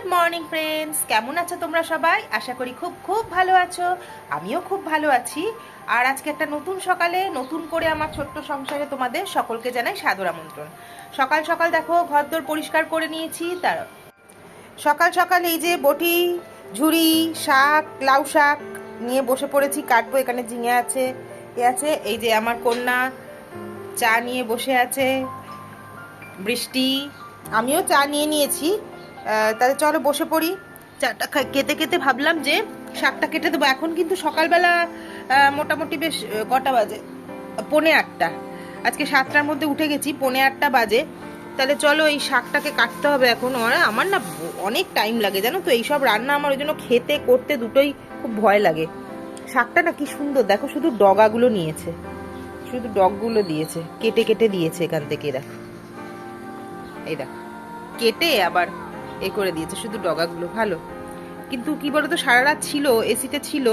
Good morning friends কেমন আছো তোমরা সবাই? আশা করি খুব খুব ভালো আছো। আমিও খুব ভালো আছি। আর আজকে একটা নতুন সকালে নতুন করে আমার ছোট্ট সংসারে তোমাদের সকলকে জানাই সাদর আমন্ত্রণ। সকাল সকাল দেখো, ঘরদোর পরিষ্কার করে নিয়েছি। তার সকাল সকাল এই যে বটি, ঝুড়ি, শাক, লাউ শাক নিয়ে বসে পড়েছি, কাটবো, এখানে ঝিঙে আছে, এ আছে, এই যে আমার কন্যা চা নিয়ে বসে আছে, বৃষ্টি, আমিও চা নিয়ে নিয়েছি। তাহলে চলো বসে পড়ি। চাটা কেটে খেতে ভাবলাম যে শাকটা কেটে দেবো। এখন কিন্তু সকালবেলা মোটামুটি বেশ কটা বাজে? পনে আটটা। আজকে সাতটার মধ্যে উঠে গেছি, পনে আটটা বাজে। তাহলে চলো এই শাকটাকে কাটতে হবে এখন। আমার না অনেক টাইম লাগে, জানো তো? এইসব রান্না আমার ওই জন্য খেতে, করতে দুটোই খুব ভয় লাগে। শাকটা না কি সুন্দর, দেখো শুধু ডগাগুলো নিয়েছে। শুধু ডগগুলো দিয়েছে, কেটে কেটে দিয়েছে এখান থেকে দেখো। এই দেখো। কেটে আবার এ করে দিয়েছে, শুধু ডগাগুলো ভালো। কিন্তু কি বলতো, সারা রাত ছিল, এসিতে ছিল,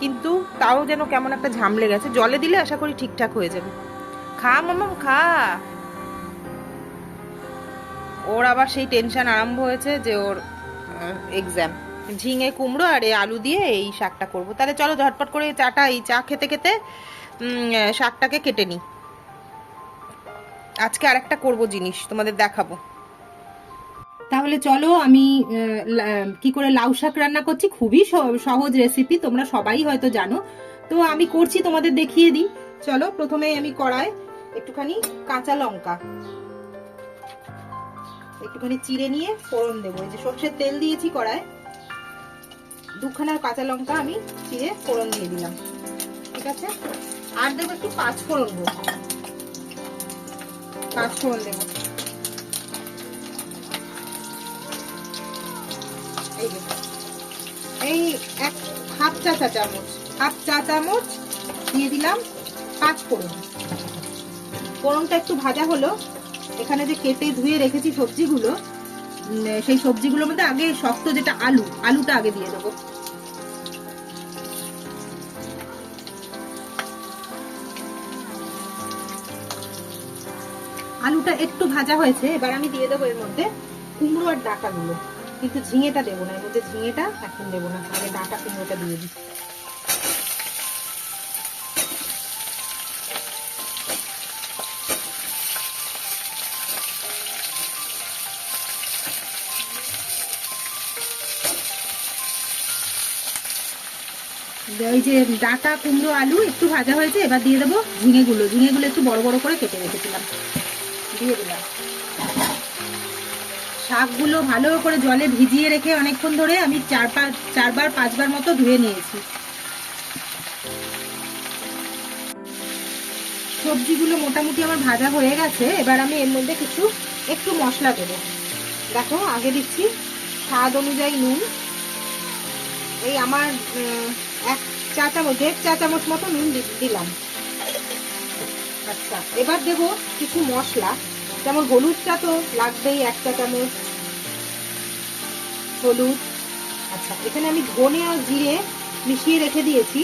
কিন্তু তাও যেন কেমন একটা ঝামলে গেছে। জলে দিলে আশা করি ঠিকঠাক হয়ে যাবে। খা মামাম খা। ওর আবার সেই টেনশন আরম্ভ হয়েছে যে ওর এক্সাম ঝিঙে কুমড়ো আর এই আলু দিয়ে এই শাকটা করব। তাহলে চলো ঝটপট করে চাটা, এই চা খেতে খেতে শাকটাকে কেটে নিই। আজকে আরেকটা করব জিনিস তোমাদের দেখাবো। তাহলে চলো আমি কি করে লাউ শাক রান্না করছি? খুবই সহজ রেসিপি তোমরা সবাই হয়তো জানো। তো আমি করছি, তোমাদের দেখিয়ে দিই। চলো, প্রথমে আমি কড়াই একটুখানি কাঁচা লঙ্কা। একটুখানি চিড়ে নিয়ে ফোড়ন দেবো। এই যে সর্ষের তেল দিয়েছি কড়াই দুখানা কাঁচা লঙ্কা আমি চিড়ে ফোড়ন দিয়ে দিলাম। ঠিক আছে? আর দেবো একটু পাঁচ ফোড়ন দেবো। পাঁচ ফোড়ন দেবো। এই এক হাফ চা চা চামচ, হাফ চা চামচ দিয়ে দিলাম পাঁচ ফোড়ন। ফোড়নটা একটু ভাজা হলো। এখানে যে কেটে ধুয়ে রেখেছি সবজিগুলো সেই সবজিগুলোর মধ্যে আগে শক্ত যেটা আলু, আলুটা আগে দিয়ে দেবো। আলুটা একটু ভাজা হয়েছে, এবার আমি দিয়ে দেবো এর মধ্যে কুমড়ো আর ডাঁটাগুলো। কিন্তু ঝিঙেটা দেবো না, এর মধ্যে ঝিঙেটা এখন দেবো না আগে ডাঁটা কুমড়োটা দিয়ে দিই। ওই যে ডাটা কুমড়ো আলু একটু ভাজা হয়েছে, এবার দিয়ে দেবো ঝিঙেগুলো। ঝিঙেগুলো একটু বড় বড় করে কেটে রেখেছিলাম। দিয়ে দিলাম। শাকগুলো ভালো করে জলে ভিজিয়ে রেখে অনেকক্ষণ ধরে আমি চার পাঁচ চারবার, পাঁচবার মতো ধুয়ে নিয়েছি। সবজিগুলো মোটামুটি আমার ভাজা হয়ে গেছে। এবার আমি এর মধ্যে কিছু, একটু মশলা দেবো। দেখো, আগে দিচ্ছি স্বাদ অনুযায়ী নুন। এই আমার এক চা চামচ দেড় চা চামচ মতো নুন দিলাম। আচ্ছা এবার দেব কিছু মশলা। যেমন হলুদটা তো লাগবেই, এক চা চামচ হলুদ। আচ্ছা এখানে আমি ধনে আর জিরে মিশিয়ে রেখে দিয়েছি।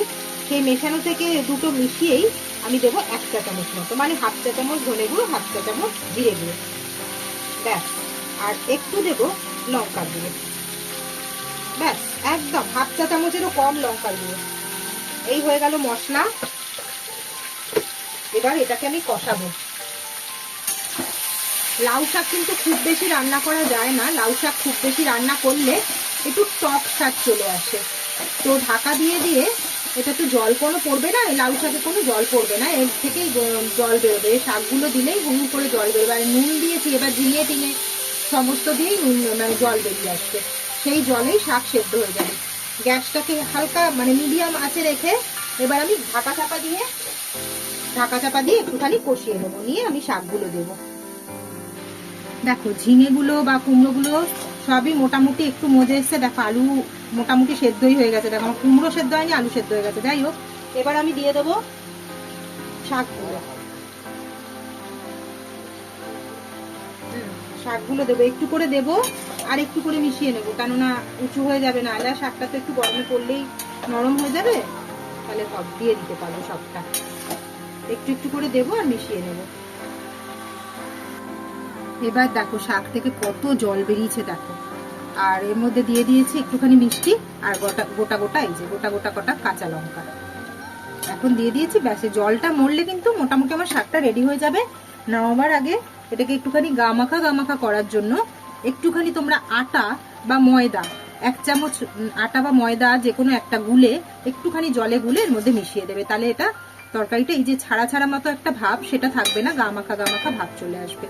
সেই মেশানো থেকে দুটো মিশিয়েই আমি দেবো এক চা চামচ মতো মানে হাফ চা চামচ ধনে গুঁড়ো, হাফ চা চামচ জিরে গুঁড়ো। ব্যাস, আর একটু দেবো লঙ্কার গুঁড়ো। ব্যাস, একদম হাফ চা চামচেরও কম লঙ্কার গুঁড়ো। এই হয়ে গেল মশলা। এবার এটাকে আমি কষাবো। লাউ শাক কিন্তু খুব বেশি রান্না করা যায় না। লাউ শাক খুব বেশি রান্না করলে একটু টক স্বাদ চলে আসে। তো ঢাকা দিয়ে দিয়ে এটা তো জল কোনো পড়বে না, এই লাউ শাকে কোনো জল পড়বে না। এর থেকেই জল বেরোবে। শাকগুলো দিলেই হুম করে জল বেরোবে। আর নুন দিয়েছি, এবার ঝিঙে টিঙে সমস্ত দিয়েই নুন মানে জল বেরিয়ে আসছে। সেই জলেই শাক সেদ্ধ হয়ে যাবে। গ্যাসটাকে হালকা মানে মিডিয়াম আঁচে রেখে এবার আমি ঢাকা চাপা দিয়ে, ঢাকা চাপা দিয়ে একটুখানি কষিয়ে নেব। নিয়ে আমি শাকগুলো দেবো। দেখো, ঝিঙেগুলো বা কুমড়োগুলো সবই মোটামুটি একটু মজে এসছে। দেখো, আলু মোটামুটি সেদ্ধই হয়ে গেছে। দেখো, আমার কুমড়ো সেদ্ধ হয়নি, আলু সেদ্ধ হয়ে গেছে। যাই হোক, এবার আমি দিয়ে দেবো শাকগুলো শাকগুলো দেবো। একটু করে দেবো আর একটু করে মিশিয়ে নেব। কেননা উঁচু হয়ে যাবে না। আলা শাকটা তো একটু গরমে পড়লেই নরম হয়ে যাবে। তাহলে সব দিয়ে দিতে পারব সবটা। একটু একটু করে দেবো আর মিশিয়ে নেব। এবার দেখো শাক থেকে কত জল বেরিয়েছে দেখো। আর এর মধ্যে দিয়ে দিয়েছি একটুখানি মিষ্টি আর গোটা গোটা গোটা এই যে, গোটা গোটা কটা কাঁচা লঙ্কা। এখন দিয়ে দিয়েছি, ব্যাসে জলটা মরলে কিন্তু মোটামুটি আমার শাকটা রেডি হয়ে যাবে। নামাবার আগে এটাকে একটুখানি গামাখা গামাখা করার জন্য একটুখানি তোমরা আটা বা ময়দা, এক চামচ আটা বা ময়দা যে কোনো একটা গুলে একটুখানি জলে গুলে এর মধ্যে মিশিয়ে দেবে। তাহলে এটা তরকারিটা এই যে ছাড়া ছাড়া মতো একটা ভাব সেটা থাকবে না, গামাখা গামাখা ভাব চলে আসবে।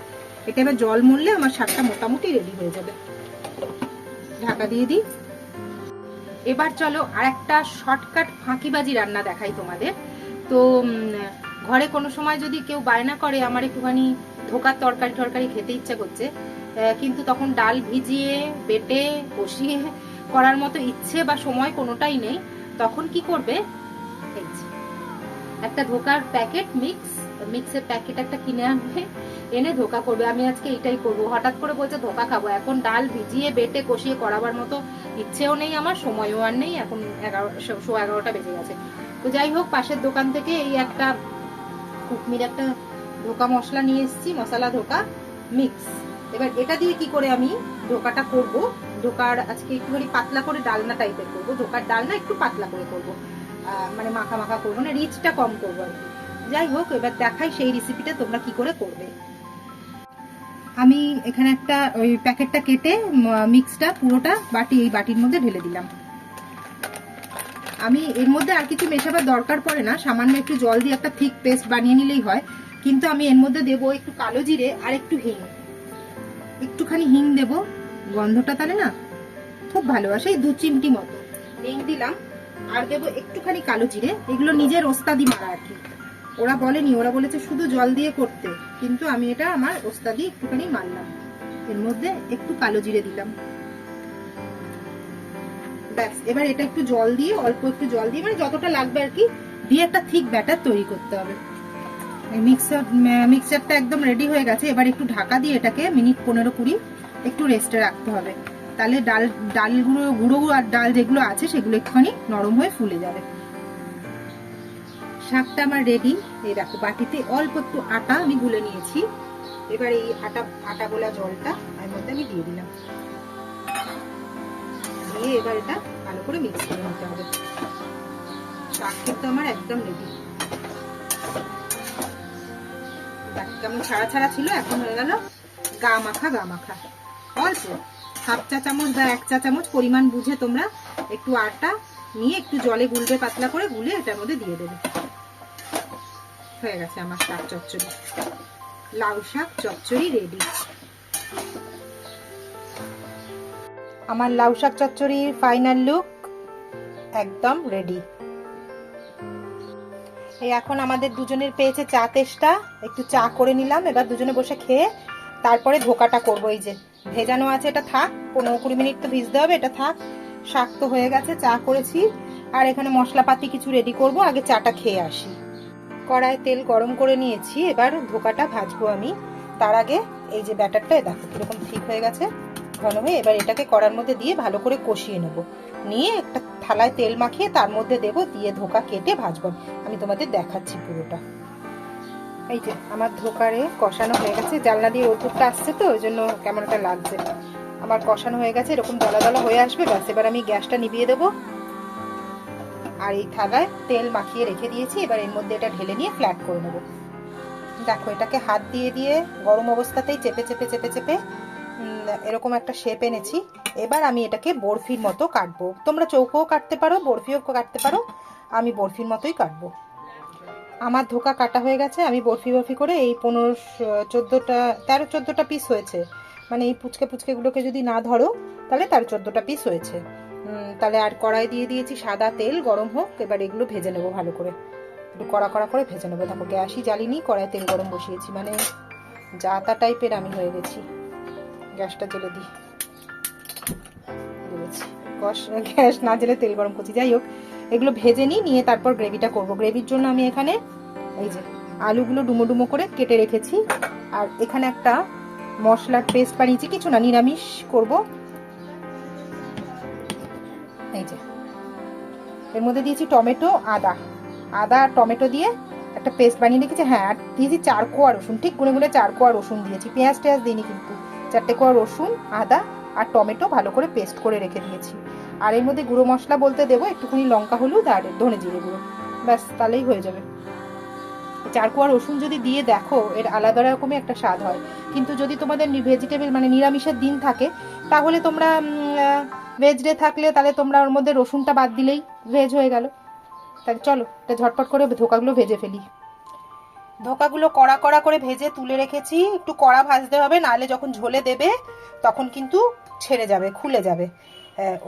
এটা এবার জল মরলে আমার শাকটা মোটামুটি রেডি হয়ে যাবে। ঢাকা দিয়ে দিই। এবার চলো আর একটা শর্টকাট ফাঁকিবাজি রান্না দেখাই তোমাদের। তো ঘরে কোনো সময় যদি কেউ বায়না করে, আমার একটুখানি ধোকার তরকারি টরকারি খেতে ইচ্ছা করছে কিন্তু তখন ডাল ভিজিয়ে, বেটে, কষিয়ে করার মতো ইচ্ছে বা সময় কোনোটাই নেই, তখন কি করবে? একটা ধোকার প্যাকেট মিক্স মিক্সের প্যাকেট একটা কিনে আনবে, এনে ধোকা করবে। আমি আজকে এটাই করব। হঠাৎ করে বলছে, ধোকা খাব। এখন ডাল ভিজিয়ে বেটে কষিয়ে করাবার মতো ইচ্ছেও নেই আমার, সময়ও আর নেই। এখন এগারো শো এগারোটা বেজে গেছে। তো যাই হোক, পাশের দোকান থেকে এই একটা কুকমির একটা ধোকা মশলা নিয়ে এসেছি, মশলা ধোকা মিক্স এবার এটা দিয়ে কি করে আমি ধোকাটা করব? ধোকার আজকে একটুখানি পাতলা করে ডালনা টাইপের করব। ধোকার ডালনা একটু পাতলা করে করব। মানে মাখা মাখা করব না রিচটা কম করব আর কি। যাই হোক এবার দেখাই সেই রেসিপিটা তোমরা কি করে করবে। আমি এখানে একটা ওই প্যাকেটটা কেটে মিক্সটা পুরোটা বাটি, এই বাটির মধ্যে ঢেলে দিলাম। আমি এর মধ্যে আর কিছু মেশাবার দরকার পড়ে না, সামান্য একটু জল দিয়ে একটা থিক পেস্ট বানিয়ে নিলেই হয়। কিন্তু আমি এর মধ্যে দেবো একটু কালো জিরে আর একটু হিং। একটুখানি হিং দেবো, গন্ধটা তাহলে না খুব ভালোবাসে এই দু চিমটি মতো। হিং দিলাম, আর দেবো একটুখানি কালো জিরে, এগুলো নিজের ওস্তাদি মারা আর কি। ওরা বলেনি, ওরা বলেছে শুধু জল দিয়ে করতে। কিন্তু আমি এটা আমার ওস্তাদি একটুখানি মারলাম এর মধ্যে একটু কালো জিরে দিলাম। ব্যাস, এবার এটা একটু জল দিয়ে, অল্প একটু জল দিয়ে মানে যতটা লাগবে আর কি, দিয়ে একটা থিক ব্যাটার তৈরি করতে হবে। মিক্সার মিক্সারটা একদম রেডি হয়ে গেছে। এবার একটু ঢাকা দিয়ে এটাকে মিনিট পনেরো কুড়ি একটু রেস্টে রাখতে হবে। তাহলে ডাল, ডালগুলো, গুঁড়ো আর ডাল যেগুলো আছে, সেগুলো একটুখানি নরম হয়ে ফুলে যাবে। শাকটা আমার রেডি এই দেখো, বাটিতে অল্প একটু আটা আমি গুলে নিয়েছি। এবার এই আটা আটা গোলা জলটা এর মধ্যে আমি দিয়ে দিলাম। দিয়ে এবার এটা ভালো করে মিক্স করে নিতে হবে। শাক কিন্তু আমার একদম রেডি কেমন ছাড়া ছাড়া ছিল, এখন হয়ে গেল গা মাখা গা মাখা। অল্প, হাফ চা চামচ বা এক চা চামচ পরিমাণ বুঝে তোমরা একটু আটা নিয়ে একটু জলে গুলবে পাতলা করে গুলে এটার মধ্যে দিয়ে দেবে। হয়ে গেছে আমার শাক চচ্চড়ি। লাউ শাক চচ্চড়ি রেডি আমার লাউ শাক চচ্চড়ির ফাইনাল লুক একদম রেডি এই এখন আমাদের দুজনের পেয়েছে চা তেষ্টা। একটু চা করে নিলাম, এবার দুজনে বসে খেয়ে তারপরে ধোকাটা করব। এই যে ভেজানো আছে, এটা থাক, পনেরো কুড়ি মিনিট তো ভিজতে হবে, এটা থাক। শাক তো হয়ে গেছে, চা করেছি। আর এখানে মশলাপাতি কিছু রেডি করব, আগে চাটা খেয়ে আসি। কড়াই তেল গরম করে নিয়েছি, এবার ধোকাটা ভাজবো আমি। তার আগে এই যে ব্যাটারটা দেখো কীরকম ঠিক হয়ে গেছে, ঘন হয়ে, এবার এটাকে কড়ার মধ্যে দিয়ে ভালো করে কষিয়ে নেব। নিয়ে একটা থালায় তেল মাখিয়ে তার মধ্যে দেব, দিয়ে ধোকা কেটে ভাজবো। আমি তোমাদের দেখাচ্ছি পুরোটা। এই যে আমার ধোকারে কষানো হয়ে গেছে জানলা দিয়ে ওষুধটা আসছে তো, ওই জন্য কেমন একটা লাগছে। আমার কষানো হয়ে গেছে, এরকম দলা দলা হয়ে আসবে, ব্যাস, এবার আমি গ্যাসটা নিভিয়ে দেবো। আর এই থালায় তেল মাখিয়ে রেখে দিয়েছি। এবার এর মধ্যে এটা ঢেলে নিয়ে ফ্ল্যাট করে নেব। দেখো, এটাকে হাত দিয়ে দিয়ে গরম অবস্থাতেই চেপে চেপে চেপে চেপে এরকম একটা শেপ এনেছি। এবার আমি এটাকে বরফির মতো কাটবো। তোমরা চৌকোও কাটতে পারো, বরফিও কাটতে পারো। আমি বরফির মতোই কাটবো। আমার ধোকা কাটা হয়ে গেছে। আমি বরফি বরফি করে এই পনেরো, চোদ্দোটা, তেরো, চোদ্দোটা পিস হয়েছে। মানে এই পুচকে পুচকেগুলোকে যদি না ধরো, তাহলে তেরো, চোদ্দোটা পিস হয়েছে। তাহলে আর কড়াই দিয়ে দিয়েছি সাদা তেল, গরম হোক, এবার এগুলো ভেজে নেব ভালো করে। একটু কড়া কড়া করে ভেজে নেব। দেখো, গ্যাসই জ্বালিনি কড়াই তেল গরম বসিয়েছি। মানে জাতা টাইপের আমি হয়ে গেছি। গ্যাসটা জ্বেলে দিই। কষ, গ্যাস না জ্বেলে তেল গরম করছি। যাই হোক, এগুলো ভেজে নিই, নিয়ে তারপর গ্রেভিটা করব। গ্রেভির জন্য আমি এখানে এই যে আলুগুলো ডুমো ডুমো করে কেটে রেখেছি। আর এখানে একটা মশলার পেস্ট বানিয়েছি। কিছু না, নিরামিষ করব। এর মধ্যে দিয়েছি টমেটো, আদা। আদা আর টমেটো দিয়ে একটা পেস্ট বানিয়ে রেখেছি। হ্যাঁ আর দিয়েছি চার কোয়া রসুন। ঠিক গুনে গুনে চার কোয়া রসুন দিয়েছি। পেঁয়াজ টেয়াজ দিইনি কিন্তু। চারটে কোয়া রসুন, আদা আর টমেটো ভালো করে পেস্ট করে রেখে দিয়েছি। আর এর মধ্যে গুঁড়ো মশলা বলতে দেবো, একটুখানি লঙ্কা, হলুদ আর ধনে জিরে গুঁড়ো। ব্যাস, তাহলেই হয়ে যাবে। চারকোয়া রসুন যদি দিয়ে দেখো, এর আলাদা রকমই একটা স্বাদ হয়। কিন্তু যদি তোমাদের ভেজিটেবল মানে নিরামিষের দিন থাকে, তাহলে তোমরা ভেজ ডে থাকলে তাহলে তোমরা ওর মধ্যে রসুনটা বাদ দিলেই ভেজ হয়ে গেল। তাহলে চলো এটা ঝটপট করে ধোকাগুলো ভেজে ফেলি। ধোকাগুলো কড়া কড়া করে ভেজে তুলে রেখেছি। একটু কড়া ভাজতে হবে, নাহলে যখন ঝোলে দেবে, তখন কিন্তু ছেড়ে যাবে, খুলে যাবে।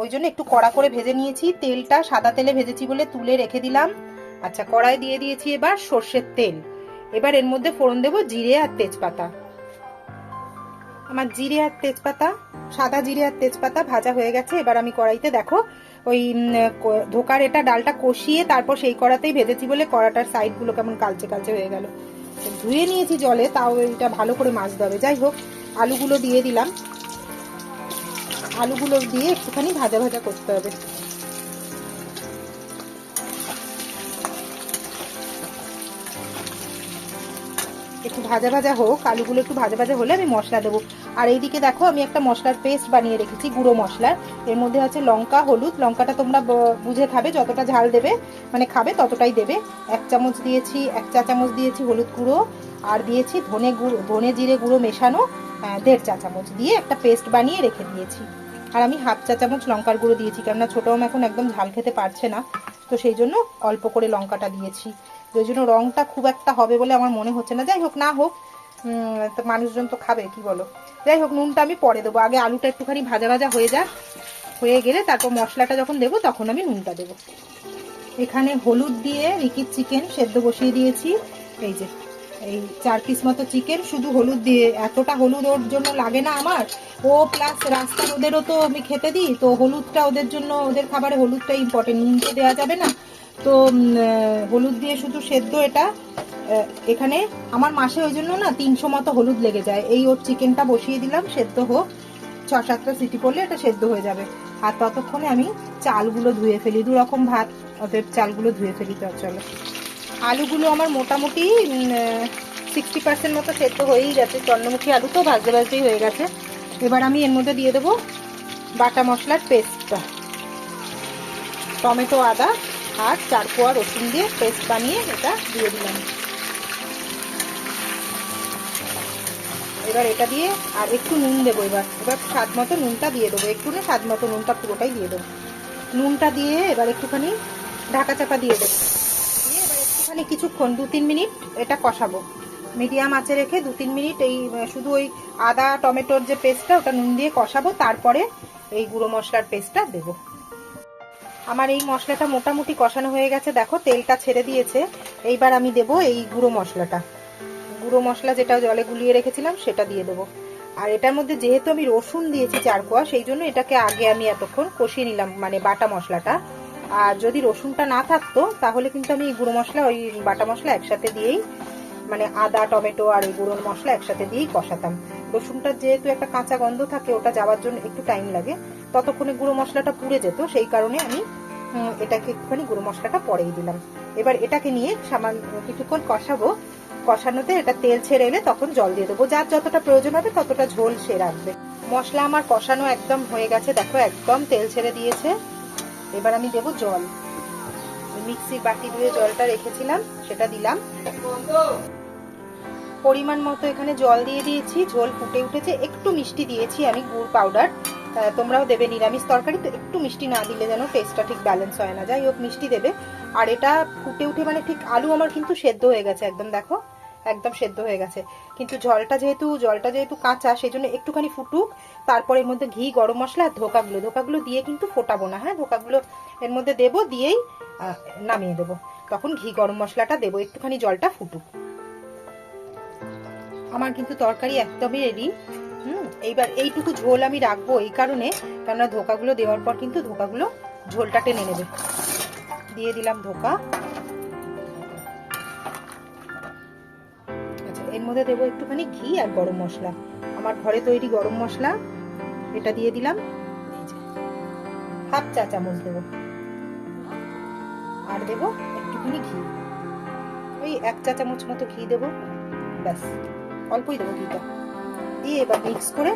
ওই জন্য একটু কড়া করে ভেজে নিয়েছি। তেলটা সাদা তেলে ভেজেছি বলে তুলে রেখে দিলাম। আচ্ছা কড়াই দিয়ে দিয়েছি এবার সর্ষের তেল। এবার এর মধ্যে ফোড়ন দেবো জিরে আর তেজপাতা। আমার জিরে আর তেজপাতা, সাদা জিরে আর তেজপাতা ভাজা হয়ে গেছে। এবার আমি কড়াইতে দেখো ওই ধোকার এটা ডালটা কষিয়ে তারপর সেই কড়াতেই ভেজেছি বলে কড়াটার সাইডগুলো কেমন কালচে কালচে হয়ে গেল। ধুয়ে নিয়েছি জলে, তাও এটা ভালো করে মাছতে হবে। যাই হোক, আলুগুলো দিয়ে দিলাম। আলুগুলো দিয়ে একটুখানি ভাজা ভাজা করতে হবে। একটু ভাজা ভাজা হোক, আলুগুলো একটু ভাজা ভাজা হলে আমি মশলা দেবো। আর এইদিকে দেখো, আমি একটা মশলার পেস্ট বানিয়ে রেখেছি, গুঁড়ো মশলার এর মধ্যে আছে লঙ্কা, হলুদ। লঙ্কাটা তোমরা বুঝে খাবে, যতটা ঝাল দেবে মানে খাবে ততটাই দেবে। এক চামচ দিয়েছি, এক চা চামচ দিয়েছি হলুদ গুঁড়ো। আর দিয়েছি ধনে গুঁড়ো, ধনে জিরে গুঁড়ো মেশানো দেড় চা চামচ দিয়ে একটা পেস্ট বানিয়ে রেখে দিয়েছি। আর আমি হাফ চা চামচ লঙ্কার গুঁড়ো দিয়েছি, কেননা ছোটো আম এখন একদম ঝাল খেতে পারছে না। তো সেই জন্য অল্প করে লঙ্কাটা দিয়েছি। ওই জন্য রঙটা খুব একটা হবে বলে আমার মনে হচ্ছে না। যাই হোক, না হোক তো মানুষজন তো খাবে, কি বলো? যাই হোক, নুনটা আমি পরে দেবো। আগে আলুটা একটুখানি ভাজা ভাজা হয়ে যাক। হয়ে গেলে তারপর মশলাটা যখন দেবো, তখন আমি নুনটা দেবো। এখানে হলুদ দিয়ে রিকির চিকেন সেদ্ধ বসিয়ে দিয়েছি। এই যে, এই চার পিস মতো চিকেন, শুধু হলুদ দিয়ে। এতটা হলুদ ওর জন্য লাগে না আমার। ও প্লাস রাস্তার ওদেরও তো আমি খেতে দিই, তো হলুদটা ওদের জন্য, ওদের খাবারে হলুদটা ইম্পর্টেন্ট নুন তো দেওয়া যাবে না। তো হলুদ দিয়ে শুধু সেদ্ধ এটা। এখানে আমার মাসে ওই জন্য না তিনশো মতো হলুদ লেগে যায়। এই ওর চিকেনটা বসিয়ে দিলাম, সেদ্ধ হোক। ছ সাতটা সিটি পড়লে এটা সেদ্ধ হয়ে যাবে। আর ততক্ষণে আমি চালগুলো ধুয়ে ফেলি দু রকম ভাত ওদের চালগুলো ধুয়ে ফেলি তো চলো। আলুগুলো আমার মোটামুটি সিক্সটি পার্সেন্ট মতো সেদ্ধ হয়েই গেছে। চন্দ্রমুখী আলু তো ভাজতে ভাজতেই হয়ে গেছে। এবার আমি এর মধ্যে দিয়ে দেবো বাটা মশলার পেস্টটা। টমেটো আদা আর চার কোয়া রসুন দিয়ে পেস্ট বানিয়ে এটা দিয়ে দিলাম। এবার এটা দিয়ে আর একটু নুন দেবো এবার। এবার স্বাদ মতো নুনটা দিয়ে দেবো। একটু না স্বাদ মতো নুনটা পুরোটাই দিয়ে দেবো। নুনটা দিয়ে এবার একটুখানি ঢাকা চাপা দিয়ে দেবো। দিয়ে এবার একটুখানি কিছুক্ষণ, দু তিন মিনিট এটা কষাবো। মিডিয়াম আঁচে রেখে দু তিন মিনিট এই, শুধু ওই আদা, টমেটোর যে পেস্টটা, ওটা নুন দিয়ে কষাবো। তারপরে এই গুঁড়ো মশলার পেস্টটা দেবো। আমার এই মশলাটা মোটামুটি কষানো হয়ে গেছে। দেখো, তেলটা ছেড়ে দিয়েছে। এইবার আমি দেবো এই গুঁড়ো মশলাটা। গুঁড়ো মশলা যেটা জলে গুলিয়ে রেখেছিলাম, সেটা দিয়ে দেবো। আর এটার মধ্যে যেহেতু আমি রসুন দিয়েছি চার কোয়া, সেই জন্য এটাকে আগে আমি এতক্ষণ কষিয়ে নিলাম মানে বাটা মশলাটা। আর যদি রসুনটা না থাকতো, তাহলে কিন্তু আমি এই গুঁড়ো মশলা, ওই বাটা মশলা একসাথে দিয়েই মানে আদা, টমেটো আর এই গুঁড়ো মশলা একসাথে দিয়েই কষাতাম। রসুনটা যেহেতু একটা কাঁচা গন্ধ থাকে, ওটা যাওয়ার জন্য একটু টাইম লাগে। ততক্ষণে গুঁড়ো মশলাটা পুড়ে যেত, সেই কারণে আমি এটাকে একটুখানি গুঁড়ো মশলাটা পরেই দিলাম। এবার এটাকে নিয়ে সামান্য কিছুক্ষণ কষাবো। কষানোতে এটা তেল ছেড়ে এলে তখন জল দিয়ে দেবো। যার যতটা প্রয়োজন হবে ততটা ঝোল সে রাখবে। মশলা আমার কষানো একদম হয়ে গেছে। দেখো একদম তেল ছেড়ে দিয়েছে। এবার আমি দেবো জল। মিক্সির বাটি ধুয়ে জলটা রেখেছিলাম, সেটা দিলাম। পরিমাণ মতো এখানে জল দিয়ে দিয়েছি। ঝোল ফুটে উঠেছে। একটু মিষ্টি দিয়েছি আমি গুড় পাউডার। তোমরাও দেবে নিরামিষ তরকারি, তো একটু মিষ্টি না দিলে যেন টেস্টটা ঠিক ব্যালেন্স হয় না। যাই হোক, মিষ্টি দেবে। আর এটা ফুটে উঠে মানে ঠিক আলু আমার কিন্তু সেদ্ধ হয়ে গেছে, একদম দেখো, একদম সেদ্ধ হয়ে গেছে। কিন্তু জলটা যেহেতু জলটা যেহেতু কাঁচা সেই জন্য একটুখানি ফুটুক, তারপর এর মধ্যে ঘি, গরম মশলা আর ধোকাগুলো। ধোকাগুলো দিয়ে কিন্তু ফোটাবো না হ্যাঁ? ধোকাগুলো এর মধ্যে দেবো, দিয়েই নামিয়ে দেবো। তখন ঘি, গরম মশলাটা দেবো, একটুখানি জলটা ফুটুক। আমার কিন্তু তরকারি একদমই রেডি হুম, এইবার এইটুকু ঝোল আমি রাখব এই কারণে, কেননা ধোকাগুলো দেওয়ার পর কিন্তু ধোকাগুলো ঝোলটা টেনে নেবে। দিয়ে দিলাম ধোকা। আচ্ছা এর মধ্যে দেবো একটুখানি ঘি আর গরম মশলা। আমার ঘরে তৈরি গরম মশলা, এটা দিয়ে দিলাম। হাফ চা চামচ দেবো। আর দেবো একটুখানি ঘি। ওই এক চা চামচ মতো ঘি দেবো, ব্যাস, অল্পই দেবো ঘিটা। দিয়ে এবার মিক্স করে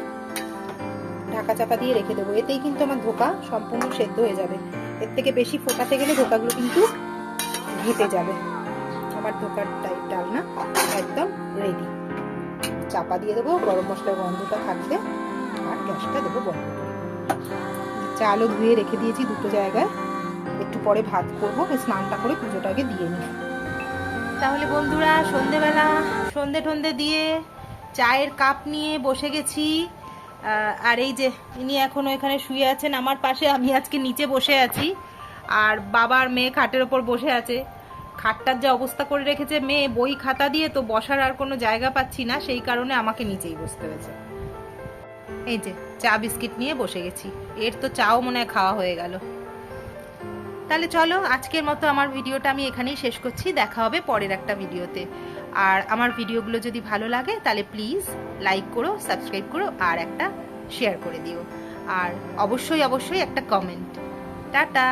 ঢাকা চাপা দিয়ে রেখে দেবো। এতেই কিন্তু আমার ধোকা সম্পূর্ণ সেদ্ধ হয়ে যাবে। এর থেকে বেশি ফোটাতে গেলে ধোকাগুলো কিন্তু ঘেটে যাবে। আমার ধোকার টাইপ ডালনা একদম রেডি চাপা দিয়ে দেবো, গরম মশলার গন্ধটা থাকবে আর গ্যাসটা দেবো বন্ধ চালও ধুয়ে রেখে দিয়েছি দুটো জায়গায়। একটু পরে ভাত করব স্নানটা করে পুজোটাকে দিয়ে নিই। তাহলে বন্ধুরা, সন্ধেবেলা সন্ধে টন্ধে দিয়ে চায়ের কাপ নিয়ে বসে গেছি। আর এই যে ইনি এখনও এখানে শুয়ে আছেন, আমার পাশে আমি আজকে নিচে বসে আছি। আর বাবার মেয়ে খাটের ওপর বসে আছে। খাটটার যে অবস্থা করে রেখেছে মেয়ে, বই খাতা দিয়ে তো বসার আর কোনো জায়গা পাচ্ছি না, সেই কারণে আমাকে নিচেই বসতে হয়েছে। এই যে চা বিস্কিট নিয়ে বসে গেছি। এর তো চাও মনে হয় খাওয়া হয়ে গেল। তাহলে চলো, আজকের মতো আমার ভিডিওটা আমি এখানেই শেষ করছি। দেখা হবে পরের একটা ভিডিওতে। আর আমার ভিডিওগুলো যদি ভালো লাগে, তাহলে প্লিজ লাইক করো সাবস্ক্রাইব করো, আর একটা শেয়ার করে দিও। আর অবশ্যই অবশ্যই একটা কমেন্ট টাটা!